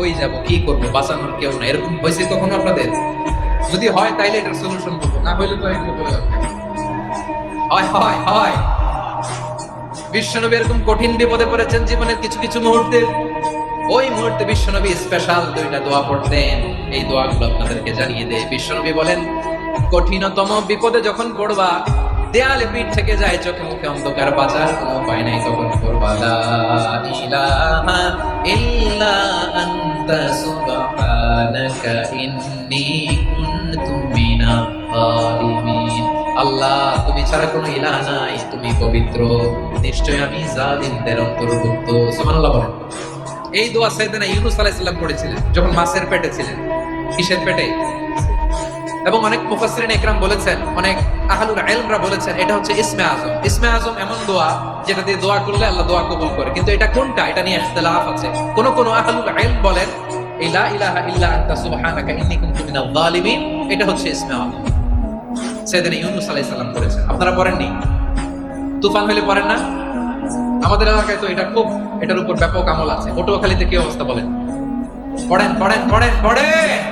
ওই যাব, কি করব, বাঁচানোর কেউ না এরকম হয়েছে কখনো আপনাদের? যদি হয় তাইলে এটার সলিউশন করব, না হইলে তো হয়ে। হয় হয়। বিশ্বনবী এরকম কঠিন বিপদে পড়েছেন জীবনের কিছু কিছু মুহূর্তে। ওই মুহূর্তে বিশ্বনবী স্পেশাল দুইটা দোয়া পড়তেন। এই দোয়াগুলো আপনাদেরকে জানিয়ে দেয় বিশ্বনবী বলেন, কঠিনতম বিপদে যখন পড়বা, দেয়ালে পিঠ থেকে যায়, চোখে মুখে অন্ধকার বাঁচার কোনো উপায় নাই তখন করবা ইলাহা আল্লাহ, তুমি ছাড়া কোনো ইলাহ নাই, তুমি পবিত্র। নিশ্চয় আমি জালিমদের অন্তর্ভুক্ত। সুবহানাল্লাহ বলেন। এই দোয়া সাইয়েদনা ইউনূস আলাইহিস সালাম পড়েছিলেন, যখন মাছের পেটে ছিলেন, কিসের পেটে? এবং অনেক মুফাসসিরিন একরাম বলেছেন, অনেক আহলুল ইলমরা বলেছেন, এটা হচ্ছে ইসমে আজম। ইসমে আজম এমন দোয়া যেটা দিয়ে দোয়া করলে আল্লাহ দোয়া কবুল করে। কিন্তু এটা কোনটা? এটা নিয়ে ইখতিলাফ আছে। কোন কোন আহলুল ইলম বলেন, এই লা ইলাহা ইল্লা আনতা সুবহানাকা ইন্নী কুনতু মিনাল জালিমিন এটা হচ্ছে ইসমে আজম। সেদিন ইউনুস আলাইহিস সালাম করেছেন আপনারা পড়েননি? তুফান হলে পড়েন না? আমাদের এলাকায় তো এটা খুব, এটার উপর ব্যাপক আমল আছে। পটুয়াখালীতে কি অবস্থা বলেন? পড়েন পড়েন পড়েন পড়েন!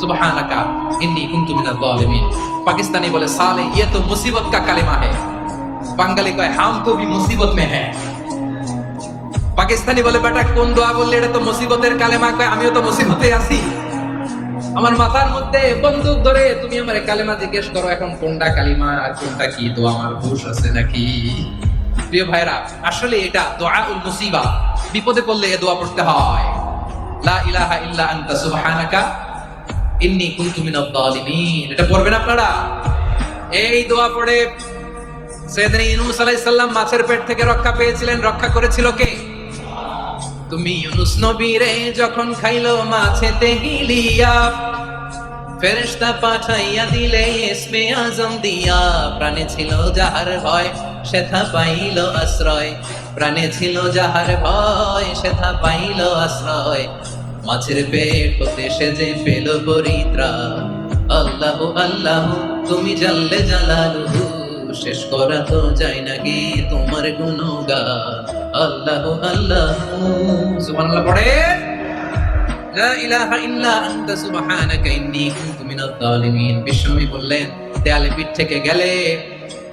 সুবহানাকা, ইন্নি কুনতু মিনাল যালিমিন। পাকিস্তানি বলে, সালে ইয়ে তো মুসিবত কা কালেমা হ্যায় বাঙালি কয়, হাম তো ভি মুসিবত মে হ্যায় পাকিস্তানি বলে, বেটা, কোন দোয়া বললে এটা তো মুসিবতের কালেমা? কয়, আমিও তো মুসিবতে আছি। আমার মাথার মধ্যে বন্দুক ধরে, তুমি আমার কালেমা জিজ্ঞেস করো, এখন কোনটা কালিমা আর কোনটা কি? তো আমার ঘুষ আছে নাকি? প্রিয় ভাইরা আসলে এটা দোয়া উল মুসিবা। বিপদে পড়লে এ দোয়া পড়তে হয়। লা ইলাহা ইল্লা আনতা, সুবহানাকা। ইন্নী জালিমিন এটা পড়বেন আপনারা? এই দোয়া পড়ে মাছের পেট থেকে রক্ষা পেয়েছিলেন। রক্ষা করেছিল কে? তুমি যখন খাইলো ফেরেশতা পাঠাইয়া দিলে ইসমে আজম দিয়া। প্রাণে ছিল যাহার ভয়, সেথা পাইল আশ্রয়। প্রাণে ছিল যাহার ভয়, সেথা পাইল আশ্রয়। মাছের পেট হতে সে যে পেল পরিত্রাণ আল্লাহ আল্লাহ, তুমি জানলে জালালুহু শেষ করা তো যায় নাকি তোমার গুণগান? আল্লাহ আল্লাহ। সুবহানাল্লাহ, পড়ে। লা ইলাহা ইল্লা আনতা, সুবহানাকা ইন্নী কুনতু মিনাজ জালিমিন বিশ্বনবী বললেন দেয়ালে পিঠ থেকে গেলে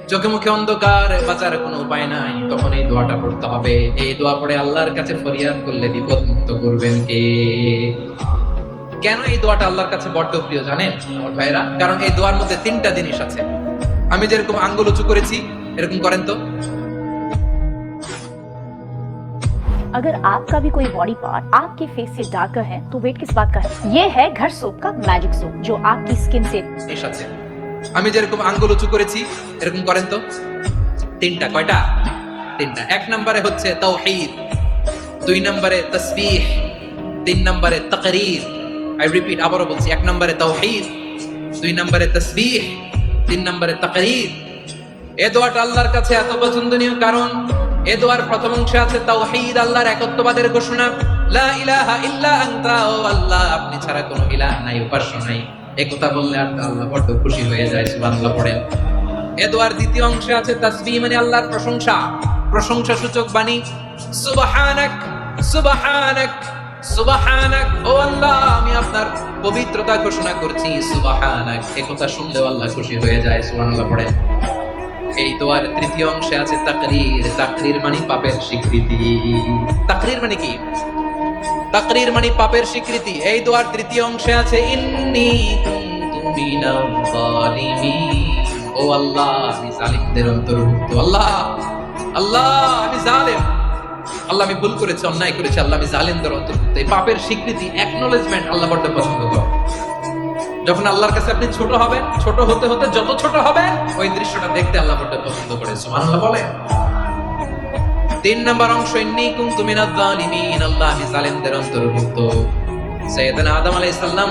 চোখে মুখে অন্ধকার বাঁচার কোনো উপায় নাই তখন এই দোয়াটা পড়তে হবে এই দোয়া পড়ে আল্লাহর কাছে ফরিয়াদ করলে বিপদ মুক্ত করবেন কে কেন এই দোয়াটা আল্লাহর কাছে বড্ড প্রিয় জানেন আমার ভাইরা কারণ এই দোয়ার মধ্যে তিনটা জিনিস আছে আমি যেরকম আঙ্গুল উঁচু করেছি এরকম করেন তো अगर आपका भी कोई बॉडी पार्ट आपके फेस से डार्कर है तो वेट किस बात का है ये है घर सोप का मैजिक सोप जो आपकी स्किन से জিনিস আছে আমি যেরকম আঙ্গুল উঁচু করেছি, এরকম করেন তো? তিনটা, কয়টা? তিনটা। এক নম্বরে হচ্ছে তাওহীদ দুই নম্বরে তাসবিহ, তিন নম্বরে তাকরীর। আই রিপিট আবারও বলছি, এক নম্বরে তাওহীদ দুই নম্বরে তাসবিহ, তিন নম্বরে তাকরীর। এ দোয়াটা আল্লাহর কাছে এত পছন্দনীয় কারণ, এ দোয়ার প্রথম অংশে আছে তাওহীদ আল্লাহর একত্ববাদের ঘোষণা। লা ইলাহা ইল্লা আনতা, ও আল্লাহ, আপনি ছাড়া কোনো ইলাহ নাই, উপাস্য নাই। এই কথা বললে আল্লাহ বড্ড খুশি হয়ে যায়, সুবহানাল্লাহ পড়েন এ দোয়ার দ্বিতীয় অংশে আছে তাসবিহ মানে আল্লাহর প্রশংসা। প্রশংসা সূচক বাণী, সুবহানাক সুবহানাক সুবহানাক। ও আল্লাহ, আমি আপনার পবিত্রতা ঘোষণা করছি, সুবহানাক। এই কথা শুনলেও আল্লাহ খুশি হয়ে যায়, সুবহানাল্লাহ পড়েন এই দোয়ার তৃতীয় অংশে আছে তাকরীর। তাকরীর মানে পাপের স্বীকৃতি। তাকরীর মানে কি? তাকরীর মানে পাপের স্বীকৃতি। এই দোয়ার তৃতীয় অংশে আছে, ইন্নী ও আল্লাহ, আমি জালিমদের অন্তর্ভুক্ত। আল্লাহ আল্লাহ, আমি জালিম। আল্লাহ, আমি ভুল করেছি, অন্যায় করেছি, আল্লাহ, আমি জালিমদের অন্তর্ভুক্ত। এই পাপের স্বীকৃতি অ্যাকনোলেজমেন্ট আল্লাহ বড্ড পছন্দ করে যখন আল্লাহর কাছে আপনি ছোট হবেন, ছোট হতে হতে যত ছোট হবে, ওই দৃশ্যটা দেখতে আল্লাহ বড্ড পছন্দ করে বলে তিন নম্বর অংশ, ইন্নী কুনতু মিনাজ জালিমিন আল্লাহ আমি জালিমদের অন্তর্ভুক্ত। সাইয়েদনা আদম আলাইহিস সালাম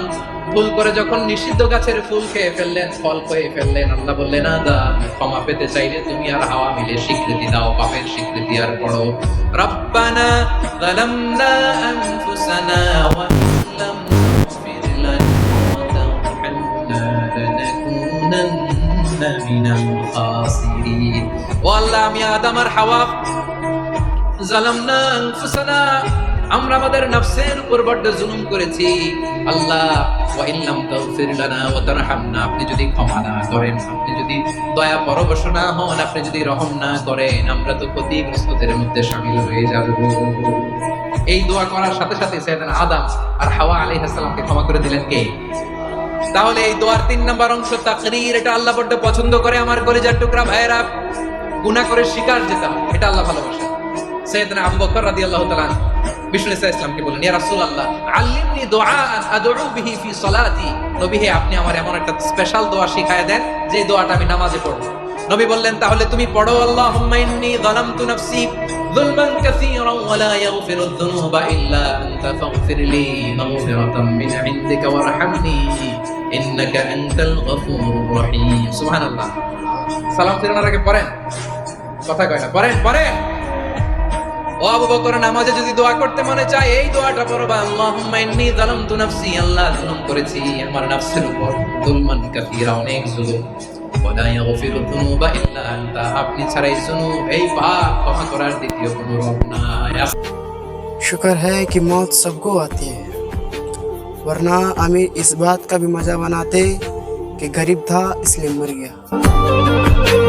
ভুল করে যখন নিষিদ্ধ গাছের ফুল খেয়ে ফেললেন, ফল খেয়ে ফেললেন, আল্লাহ বললেন আদম ক্ষমা পেতে চাইলে তুমি আর হাওয়া মিলে স্বীকৃতি দাও, পাপের স্বীকৃতি আর পড়ো। রব্বানা যালামনা আনফুসানা ওয়া লাম তাগফির লানা ওয়া তারহামনা লানাকুনান্না মিনাল খাসিরিন। ও আল্লাহ, আমি আদম আর হাওয়া আপনি যদি ক্ষমা না করেন, আপনি যদি দয়া পরবশ না হন, আপনি যদি রহম না করেন, আমরা তো ক্ষতিগ্রস্তদের মধ্যে শামিল হয়ে যাব। এই দোয়া করার সাথে সাথে সাইয়েদনা আদম আর হাওয়া আলাইহিস সালামকে ক্ষমা করে দিলেন কে? তাহলে এই দোয়ার তিন নাম্বার অংশ তাকরির, এটা আল্লাহ বড্ড পছন্দ করে আমার কলিজার টুকরা ভাইয়েরা। গুনাহ করে শিকার যেতাম এটা আল্লাহ ভালোবাসে সৈয়দনা আবু বকর বিষ্ণু ইসা ইসলামকে বলেন ইয়া আল্লিমনি বিহি ফি সালাতি। নবী আপনি আমার এমন একটা স্পেশাল দোয়া দেন, যে দোয়াটা আমি নামাজে নবী বললেন, তাহলে তুমি পড়ো যালামতু নাফসি যুলমান লা ইয়াগফিরু যুনুবা ইল্লা আনতা মিন ইনদিকা ইন্নাকা আনতাল গফুরুর রহিম। সুবহানাল্লাহ। সালাম ফিরানোর আগে পড়েন। কথা কয় না, পড়েন পড়েন। আবু বকর নামাজে যদি দোয়া করতে মনে চায় এই দোয়াটা পড়বা আল্লাহুম্মা ইন্নী যালামতু নাফসি আল্লাহ জুলুম করেছি আমার নফসের উপর যুলমান কাসীরা অনেক জুলুম ওয়ালা ইয়াগফিরু যুনুবা ইল্লা আনতা আপনি ছাড়াই জুনুব এই পাপ ক্ষমা করার দ্বিতীয় কোনো রব নাই शुक्र है कि मौत सबको आती है वरना आमिर इस बात का भी मजा बनाते कि गरीब था इसलिए मर गया